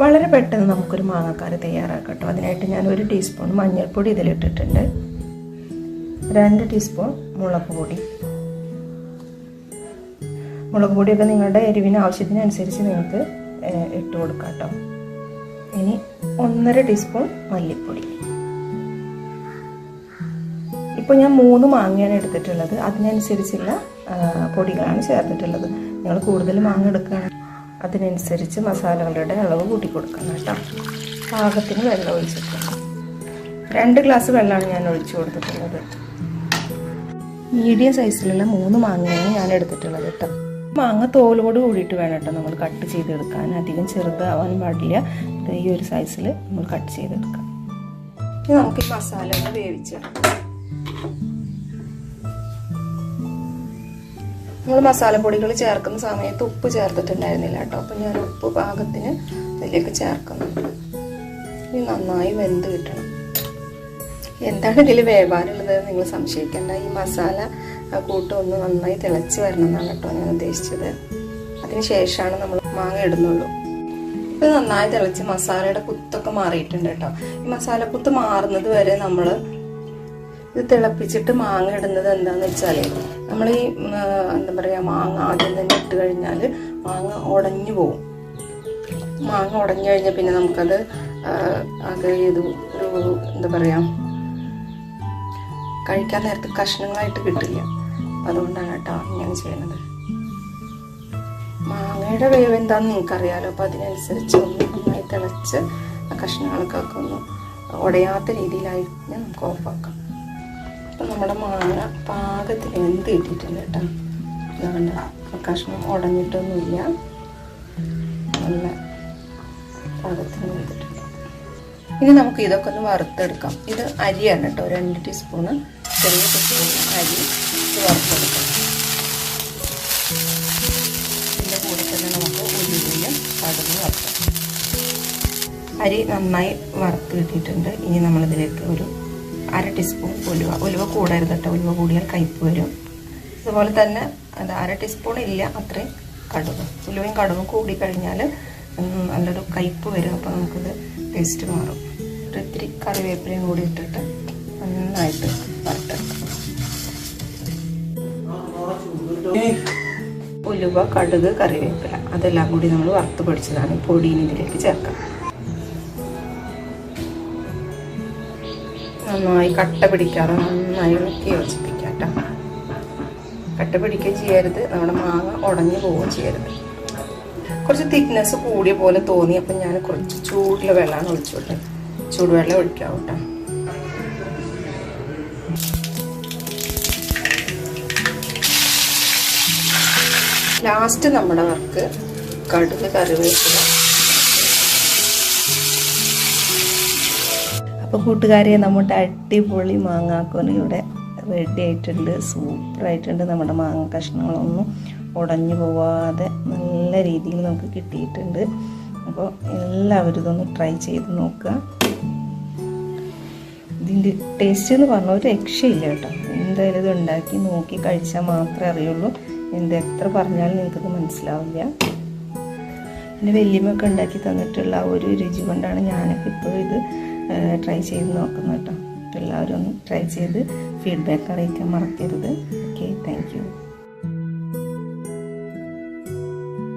വളരെ പെട്ടെന്ന് നമുക്കൊരു മാങ്ങാക്കറി തയ്യാറാക്കാം കേട്ടോ അതിനായിട്ട് ഞാൻ ഒരു ടീസ്പൂൺ മഞ്ഞൾപ്പൊടി ഇതിലിട്ടിട്ടുണ്ട്. രണ്ട് ടീസ്പൂൺ മുളക് പൊടി. മുളക് പൊടിയൊക്കെ നിങ്ങളുടെ എരിവിന് ആവശ്യത്തിനനുസരിച്ച് നിങ്ങൾക്ക് ഇട്ട് കൊടുക്കാം കേട്ടോ ഇനി ഒന്നര ടീസ്പൂൺ മല്ലിപ്പൊടി. ഇപ്പോൾ ഞാൻ മൂന്ന് മാങ്ങയാണ് എടുത്തിട്ടുള്ളത്. അതിനനുസരിച്ചുള്ള പൊടികളാണ് ചേർത്തിട്ടുള്ളത്. നിങ്ങൾ കൂടുതൽ മാങ്ങ എടുക്കുകയാണെങ്കിൽ അതിനനുസരിച്ച് മസാലകളുടെ അളവ് കൂട്ടി കൊടുക്കണം കേട്ടോ. പാകത്തിന് വെള്ളം ഒഴിച്ചിട്ടുണ്ട്. രണ്ട് ഗ്ലാസ് വെള്ളമാണ് ഞാൻ ഒഴിച്ചു കൊടുത്തിട്ടുള്ളത്. മീഡിയം സൈസിലുള്ള മൂന്ന് മാങ്ങയാണ് ഞാൻ എടുത്തിട്ടുള്ളത് കേട്ടോ. മാങ്ങ തോലോട് കൂടിയിട്ട് വേണം കേട്ടോ നമ്മൾ കട്ട് ചെയ്തെടുക്കാൻ. അധികം ചെറുതാവാൻ പാടില്ല. ഈ ഒരു സൈസിൽ നമ്മൾ കട്ട് ചെയ്തെടുക്കാം. ഇനി നമുക്ക് ഈ മസാല ഒന്ന് വേവിച്ചെടുക്കാം. നമ്മൾ മസാലപ്പൊടികൾ ചേർക്കുന്ന സമയത്ത് ഉപ്പ് ചേർത്തിട്ടുണ്ടായിരുന്നില്ല കേട്ടോ. അപ്പം ഞാൻ ഉപ്പ് പാകത്തിന് ഇതിലേക്ക് ചേർക്കുന്നുണ്ട് ഇനി നന്നായി വെന്ത് കിട്ടണം. എന്താണ് ഇതിൽ വേവാനുള്ളത്? നിങ്ങൾ സംശയിക്കേണ്ട. ഈ മസാല കൂട്ട് ഒന്ന് നന്നായി തിളച്ച് വരണം എന്നാണ് കേട്ടോ ഞാൻ ഉദ്ദേശിച്ചത്. അതിന് ശേഷമാണ് നമ്മൾ മാങ്ങ ഇടുന്നുള്ളൂ. ഇത് നന്നായി തിളച്ച് മസാലയുടെ കുത്തൊക്കെ മാറിയിട്ടുണ്ട് കേട്ടോ. ഈ മസാല കുത്ത് മാറുന്നത് വരെ നമ്മൾ ഇത് തിളപ്പിച്ചിട്ട് മാങ്ങ ഇടുന്നത് എന്താന്ന് വെച്ചാൽ നമ്മൾ ഈ എന്താ പറയുക മാങ്ങ ആദ്യം തന്നെ ഇട്ട് കഴിഞ്ഞാൽ മാങ്ങ ഉടഞ്ഞു പോകും മാങ്ങ ഉടഞ്ഞു കഴിഞ്ഞാൽ പിന്നെ നമുക്കത് അത് ഒരു എന്താ പറയുക കഴിക്കാൻ നേരത്തെ കഷ്ണങ്ങളായിട്ട് കിട്ടില്ല. അതുകൊണ്ടാണ് കേട്ടോ ഇങ്ങനെ ചെയ്യുന്നത് മാങ്ങയുടെ വേവ് എന്താണെന്ന് നിങ്ങൾക്കറിയാലോ. അപ്പോൾ അതിനനുസരിച്ച് ഒന്ന് നന്നായി തിളച്ച് കഷ്ണങ്ങളൊക്കെ ഒന്ന് ഉടയാത്ത രീതിയിലായിട്ട് നമുക്ക് ഓഫാക്കാം. നമ്മുടെ മാങ്ങ പാകത്തിന് എന്ത് കിട്ടിയിട്ടുണ്ട് കേട്ടോ? ഇതുകൊണ്ട് കഷ്ണം ഉടഞ്ഞിട്ടൊന്നുമില്ല. നല്ല പാകത്തിന് വെന്തിട്ടുണ്ട് ഇനി നമുക്ക് ഇതൊക്കെ ഒന്ന് വറുത്തെടുക്കാം. ഇത് അരിയാണ് കേട്ടോ. രണ്ട് ടീസ്പൂണ്. ചെറിയ ടീസ്പൂൺ അരി വറുത്തെടുക്കാം. അരി നന്നായി വറുത്ത് കിട്ടിയിട്ടുണ്ട്. ഇനി നമ്മളിതിലേക്ക് ഒരു അര ടീസ്പൂൺ ഉലുവ. ഉലുവ കൂടരുത് കേട്ടോ ഉലുവ കൂടിയാൽ കയ്പ്പ് വരും. അതുപോലെ തന്നെ അത് അര ടീസ്പൂൺ ഇല്ല അത്രയും കടുക്. ഉലുവയും കടുകും കൂടി കഴിഞ്ഞാൽ നല്ലൊരു കയ്പ്പ് വരും. അപ്പോൾ നമുക്കിത് ടേസ്റ്റ് മാറും. ഒരു ഇത്തിരി കറിവേപ്പിലയും കൂടി ഇട്ടിട്ട് നന്നായിട്ട് വറുത്തെടുക്കാം. ഉലുവ കടുക് കറിവേപ്പില. അതെല്ലാം കൂടി നമ്മൾ വറുത്ത് പൊടിച്ചതാണ്. പൊടിയും ഇതിലേക്ക് ചേർക്കാം. നന്നായി കട്ട പിടിക്കാതെ നന്നായി ഇളക്കി യോജിപ്പിക്കാം കേട്ടോ. പിടിക്കുകയും ചെയ്യരുത്. നമ്മുടെ മാങ്ങ ഉടഞ്ഞു പോവുകയും ചെയ്യരുത്. കുറച്ച് തിക്നെസ് കൂടിയ പോലെ തോന്നി. അപ്പം ഞാൻ കുറച്ച് ചൂടിലെ വെള്ളമാണ് ഒഴിച്ചു ഒഴിച്ചോട്ടെ ചൂടുവെള്ളം ഒഴിക്കാം കേട്ടോ. ലാസ്റ്റ് നമ്മുടെ വർക്ക് കടുക് കറിവേപ്പില. അപ്പോൾ കൂട്ടുകാരെ നമ്മുടെ അടിപൊളി മാങ്ങാക്കോന് ഇവിടെ റെഡി ആയിട്ടുണ്ട്. സൂപ്പർ ആയിട്ടുണ്ട്. നമ്മുടെ മാങ്ങ കഷ്ണങ്ങളൊന്നും ഉടഞ്ഞു പോവാതെ നല്ല രീതിയിൽ നമുക്ക് കിട്ടിയിട്ടുണ്ട്. അപ്പോൾ എല്ലാവരും ഇതൊന്ന് ട്രൈ ചെയ്ത് നോക്കുക. ഇതിന്റെ ടേസ്റ്റ് എന്ന് പറഞ്ഞ ഒരു രക്ഷയില്ല കേട്ടോ. എന്തായാലും ഇത് ഉണ്ടാക്കി നോക്കി കഴിച്ചാൽ മാത്രമേ അറിയുള്ളൂ. എന്ത് എത്ര പറഞ്ഞാലും നിങ്ങൾക്കത് മനസ്സിലാവില്ല. എന്റെ വല്യമ്മയൊക്കെ ഉണ്ടാക്കി തന്നിട്ടുള്ള ഒരു രുചി കൊണ്ടാണ് ഞാനൊക്കെ ഇപ്പോൾ ഇത് ട്രൈ ചെയ്ത് നോക്കുന്നു കേട്ടോ. എല്ലാവരും ഒന്ന് ട്രൈ ചെയ്ത് ഫീഡ്ബാക്ക് അറിയിക്കാൻ മറക്കരുത്. Okay thank